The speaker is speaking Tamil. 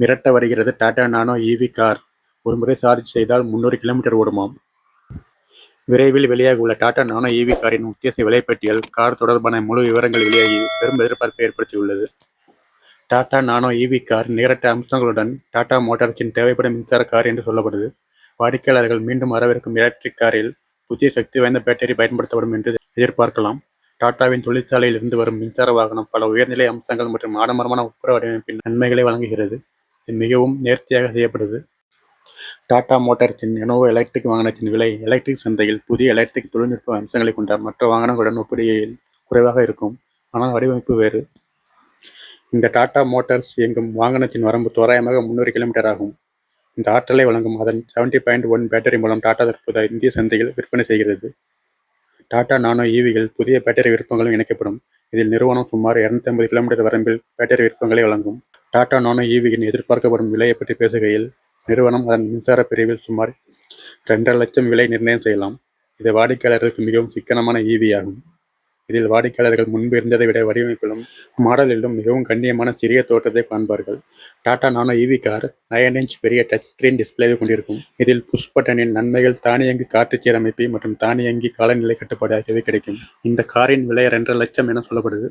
மிரட்ட வருகிறது. Tata nano EV car. ஒருமுறை சார்ஜ் செய்தால் முன்னூறு கிலோமீட்டர் ஓடுமாம். விரைவில் வெளியாக உள்ள டாடா நானோ ஈவி காரின் உத்தேச விலைப்பட்டியல் கார் தொடர்பான முழு விவரங்கள் வெளியாகி பெரும் எதிர்பார்ப்பை ஏற்படுத்தியுள்ளது. டாடா நானோ ஈவி கார் நேரட்ட அம்சங்களுடன் டாடா மோட்டார்ஸின் தேவைப்படும் மின்சார கார் என்று சொல்லப்படுது. வாடிக்கையாளர்கள் மீண்டும் வரவிருக்கும் எலக்ட்ரிக் காரில் புதிய சக்தி வாய்ந்த பேட்டரி பயன்படுத்தப்படும் என்று எதிர்பார்க்கலாம். டாடாவின் தொழிற்சாலையில் இருந்து வரும் மின்சார வாகனம் பல உயர்நிலை அம்சங்கள் மற்றும் ஆடம்பரமான உட்புற வடிவமைப்பின் நன்மைகளை வழங்குகிறது. மிகவும் நேர்த்தியாக செய்யப்படுது. டாடா மோட்டார்ஸின் எனோவோ எலக்ட்ரிக் வாகனத்தின் விலை எலக்ட்ரிக் சந்தையில் புதிய எலக்ட்ரிக் தொழில்நுட்ப அம்சங்களை கொண்ட மற்ற வாகனங்களுடன் ஒப்பிடுகையில் குறைவாக இருக்கும். ஆனால் வடிவமைப்பு வேறு. இந்த டாடா மோட்டார்ஸ் இயங்கும் வாகனத்தின் வரம்பு தோராயமாக முன்னூறு கிலோமீட்டர் ஆகும். இந்த ஆற்றலை வழங்கும் அதன் செவன்டி பாயிண்ட் ஒன் பேட்டரி மூலம் டாடா தற்போது இந்திய சந்தையில் விற்பனை செய்கிறது. டாடா நானோ ஈவிகள் புதிய பேட்டரி விருப்பங்களும் இணைக்கப்படும். இதில் நிறுவனம் சுமார் 250 கிலோமீட்டர் வரம்பில் பேட்டரி விருப்பங்களை வழங்கும். டாடா நானோ ஈவியின் எதிர்பார்க்கப்படும் விலையை பற்றி பேசுகையில் நிறுவனம் அதன் மின்சார பிரிவில் சுமார் ரெண்டரை லட்சம் விலை நிர்ணயம் செய்யலாம். இது வாடிக்கையாளர்களுக்கு மிகவும் சிக்கனமான ஈவி ஆகும் இதில் வாடிக்கையாளர்கள் முன்பு இருந்ததை விட வடிவமைப்பிலும் மாடலிலும் மிகவும் கண்ணியமான சிறிய தோற்றத்தை காண்பார்கள். Tata nano EV car nine inch பெரிய டச் ஸ்கிரீன் டிஸ்பிளேவை கொண்டிருக்கும். இதில் புஷ் பட்டனின் நன்மைகள் தானியங்கி காற்று சீரமைப்பு மற்றும் தானியங்கி காலநிலை கட்டுப்பாடு ஆகியவை கிடைக்கும். இந்த காரின் விலை ரெண்டரை லட்சம் என சொல்லப்படுது.